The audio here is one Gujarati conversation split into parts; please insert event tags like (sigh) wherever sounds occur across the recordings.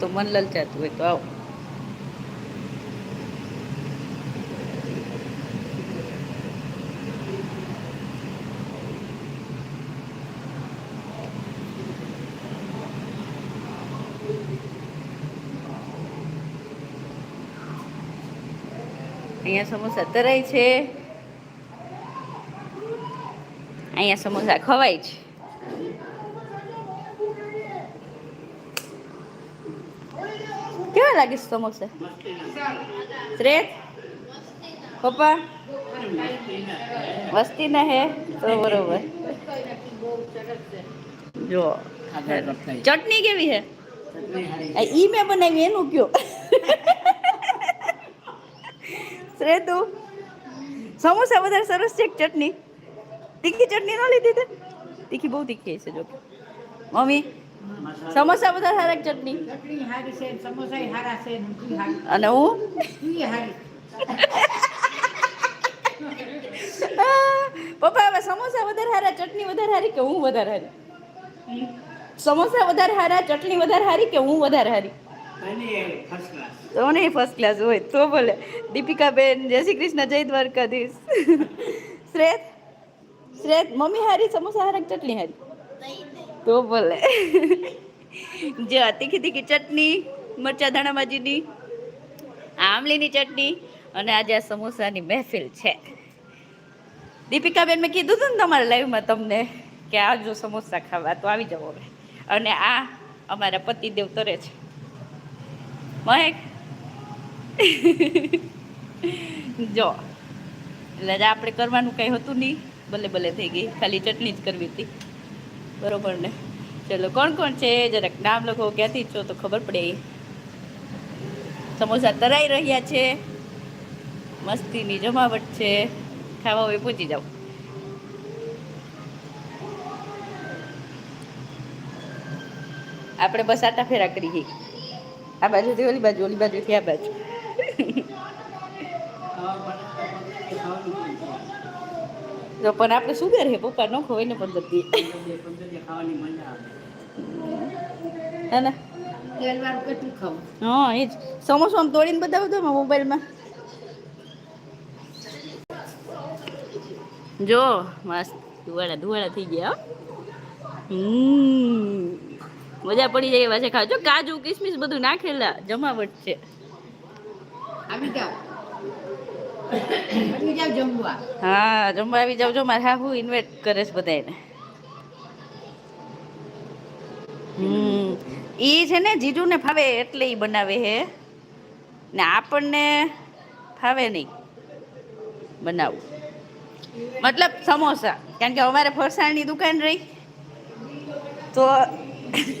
તો મન લલચાતું હોય તો આવો. અહીંયા સમોસા તરાય છે. અહીંયા સમોસા ખવાય છે. કેવા લાગે છે સમોસે? શ્રેત? પપ્પા? વસ્તી ના હે? તો બરોબર. જો, ચટણી કેવી હે? ઈ મેં બનાવી, એનું કયો? શ્રેતુ સમોસા વધારે સરસ છે ચટણી? તીખી ચટણી ન લીધી તે? તીખી બહુ તીખી છે જો મમ્મી? સમોસા વધારે સારા ચટણી? ચટણી હારી છે સમોસા હારા છે અને હું? (laughs) પપ્પા હવે સમોસા વધારે હારા ચટણી વધારે હારી કે હું વધારે હારી? સમોસા વધારે સારા ચટણી વધારે સારી કે હું વધારે હારી? તો નહીં ફર્સ્ટ ક્લાસ હોય તો બોલે દીપિકાબેન જય શ્રી કૃષ્ણ જય દ્વારકાધીશ. (laughs) શ્રેત? શ્રેત મમ્મી હારી સમોસા હારા ચટણી હારી? તો ભલે. જે તીખી તીખી ચટણી, મરચા ધાણા ભાજીની, આમલીની ચટણી અને આજે આ સમોસાની મહેફિલ છે. દીપિકાબેન મેં કીધું હતું ને તમારા લાઈવમાં તમને કે આવજો સમોસા ખાવા, તો આવી જાઓ હવે. અને આ અમારા પતિદેવ તરે છે. મહેક. જો, એટલે આપણે કરવાનું કંઈ હતું નહીં. ભલે ભલે થઈ ગઈ. ખાલી ચટણી જ કરવી હતી. બરોબર ને? ચલો, કોણ કોણ છે? જરાક નામ લખો, ક્યાંથી છો તો ખબર પડે. સમોસા તરાઈ રહ્યા છે. મસ્તીની જમાવટ છે. ખાવા હોય પહોંચી જાઓ. આપણે બસ આટા ફેરા કરી ગઈ આ બાજુથી, ઓલી બાજુ, ઓલી બાજુથી, આ બાજુ. જો પણ આપણે સુગર હે, પપ્પા ન ખવાય ને પંદર દી. હે ખાવું એ જ સમોસો આમ તોડીને બતાવું તો મોબાઈલમાં. જો, મસ્ત. ધુવાડા ધુવાડા થઈ ગયા મજા પડી જાય એવા છે. ખાજો, કાજુ, કિસમિસ બધું નાખેલા. જમાવટ છે. આવી જાઓ. હા, જમવા આવી જાવ જો, મારે હાહુ ઇન્વાઇટ કરે છે બધાને હમ. એ છે ને, જીજુને ફાવે એટલે એ બનાવે હે. ને આપણને ફાવે નહીં બનાવવું. મતલબ સમોસા. કારણ કે અમારે ફરસાણની દુકાન રહી. તો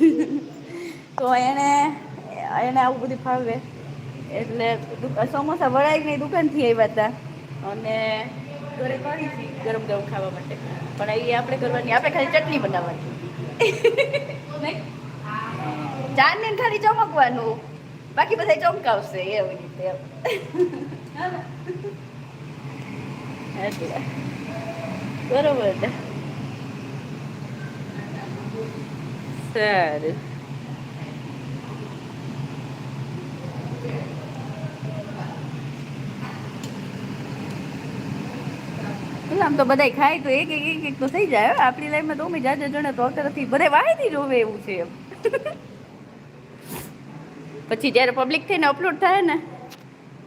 (laughs) તો એણે એને આવું બધું ફાવે. એટલે સમોસા વડાઈની દુકાનથી આવ્યા હતા. અને ઘરે કરી હતી ગરમ ગરમ ખાવા માટે. પણ એ આપણે કરવાની આપણે ખાલી ચટણી બનાવવાની. ચાર ને ખાલી ચમકવાનું. બાકી બધા ચમકાવશે એવી રીતે બરોબર. સારું. આમ તો બધાય ખાય તો એક એક એક એક તો થઈ જાય હો. આપણી લાઈફમાં તો અમે જાજા જણા તો અત્યારથી બધા વાહીથી જોવે એવું છે એમ. (laughs) પછી જ્યારે પબ્લિક થઈને અપલોડ થાય ને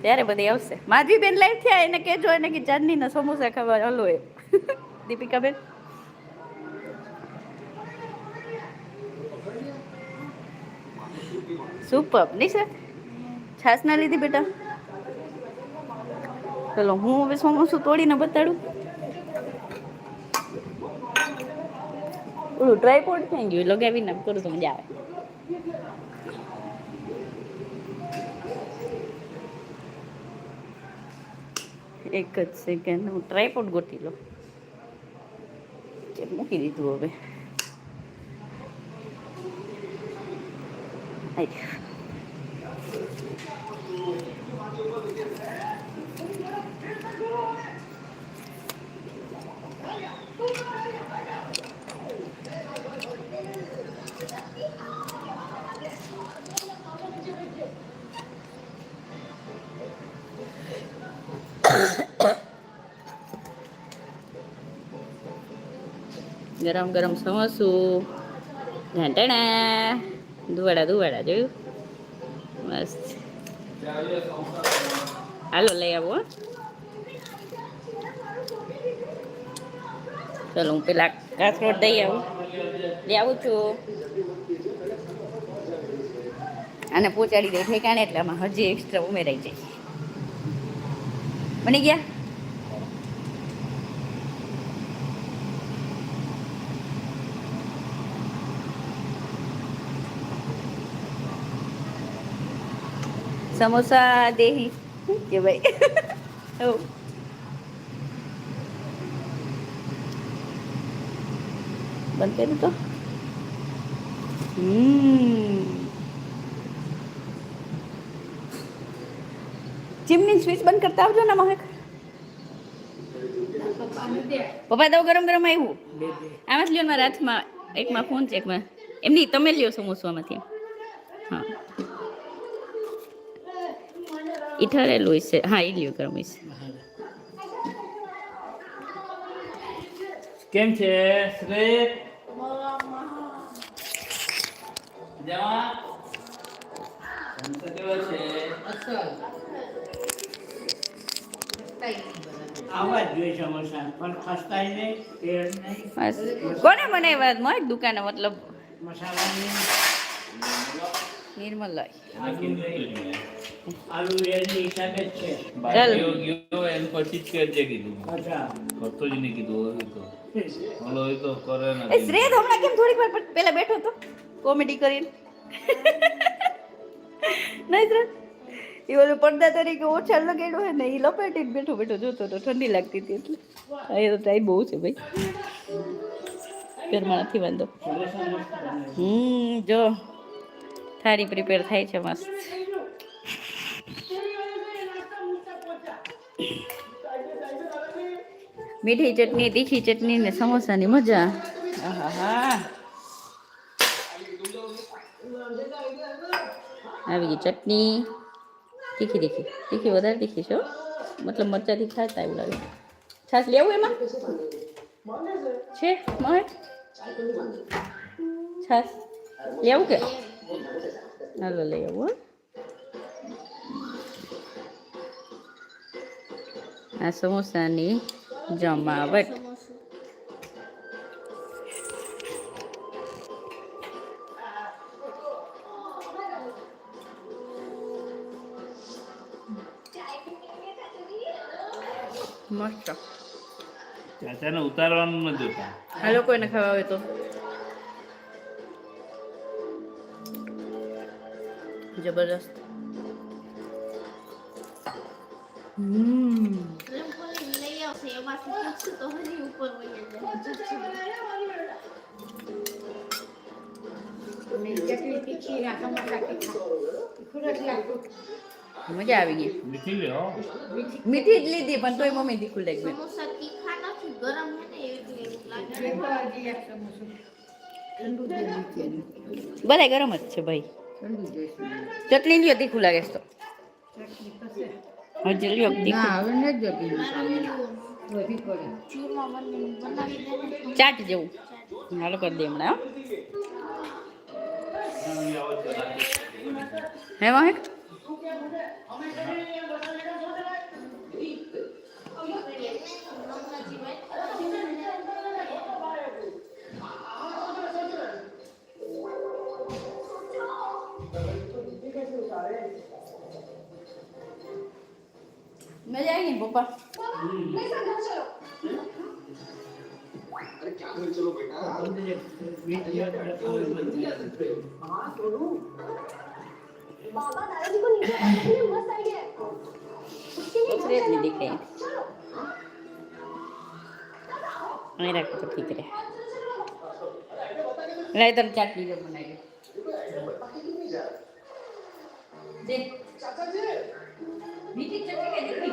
ત્યારે બધી આવશે. માધવીબેન લાઈવ થયા એને કહેજો એને કે ચાંદનીના સમોસા ખાવા હલો એ (laughs) દીપિકાબેન? સુપર નહીં સર છાસ ના લીધી બેટા? ચલો હું હવે સમોસું તોડીને બતાડું. ઓલું ટ્રાયપોડ થઈ ગયું લગાવીને આમ કરું તો મજા આવે. એક જ સેકન્ડ હું ટ્રાયપોડ ગોતી લો ચલ, મૂકી દીધું હવે? આઈ. ગરમ ગરમ સમોસું ઢાંટણા દુવાડા દુવાડા જોયું? મસ્ત. હાલો, લઈ આવો. ચલો, હું પેલા કાસરોટ દઈ આવું. લઈ આવું છું. આને પહોંચાડી દે ઠેકાણે, એટલે આમાં હજી એક્સ્ટ્રા ઉમેરાઈ જાય. બની ગયા? સમોસા દેહી કે ભાઈ બંધ કર્યું તો ચીમની સ્વિચ બંધ કરતા આવજો ને મહેક પપ્પા તો ગરમ ગરમ આવ્યું આમાં જ લ્યો મારા હાથમાં એકમાં ફોન છે એકમાં એમની તમે લ્યો સમોસું આમાંથી ઈ ઠરેલું હશે. હા એ લ્યો ગરમ હશે. કેમ છે શ્રેય જવા? કેવો છે? કોને બનાવ્યા દુકાને મતલબ મસાલાની. નિર્મલાઈ આલુ વેલની હિસાબે જ છે. ચાલ. ગયો ગયો પછી જ કરજે કીધું. અચ્છા. કરતો જ નહીં કીધું હવે તો. ઓલો એ તો કરે એ નથી હમણાં કેમ થોડીક વાર પહેલા બેઠો તો કોમેડી કરીને. નહીં એ ઓલો પડદા તરીકે ઓછા લગાડ્યો હોય ને એ લપેટીને બેઠો બેઠો જોતો તો ઠંડી લાગતી હતી એટલે. એ તો ટાઈમ બહુ છે ભાઈ. ઘરમાં નથી વાંધો. હમ જો. થાળી પ્રિપેર થાય છે મસ્ત. મીઠી ચટણી, તીખી ચટણી ને સમોસાની મજા. આવી ગઈ ચટણી. તીખી તીખી. તીખી વધારે તીખી છો. મતલબ મરચાથી ખાતા એવું લાગે. છાશ લેવું એમાં? છે? મહેક છાશ લેવું કે? હાલો, લઈ આવું. આ સમોસાની જમાવટ મસ્ત ચાચાને ઉતારવાનું નથી જોતા આ લોકોને ખાવા હોય તો જબરદસ્ત હમ આવશે એમાંથી પૂછશું તો હજી ઉપર વહી જાય ચટણી તીખી ના સમોસા તીખા. તીખું લાગતું મજા આવી ગઈ. મીઠી લે મીઠી. જ લીધી પણ તોય મમ્મી તીખું લાગ્યું સમોસા તીખા નથી ગરમ છે ને એટલે એવું લાગે ઠંડુ જ ગરમ જ છે ભાઈ. ચટણી લ્યો તીખું લાગે છે તો. હજી લ્યો તીખું. ના હવે નથી જોતી. ચાટ જેવું હાલો કરી દે હમણાં હે વાહેક મજા આવી પપ્પા મારે વધી પડે ચૂરમા મને બનાવી દે ને ચાટ જેવું હાલો કરી દે હમણાં હો. હે મહેક મજા આવી ને પપ્પા શ્રેત ને દીકરી અહીં રાખો તો ઠીક રહે લાય તને ચાટ લીધો બનાવી દે મીઠી ચટણી કે દીકરી મીઠી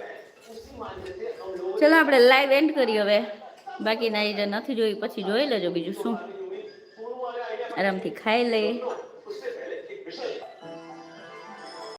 ચલો આપણે લાઈવ એન્ડ કરીએ હવે. બાકીના એ નથી જોઈ પછી જોઈ લેજો બીજું શું. આરામથી ખાઈ લઈએ.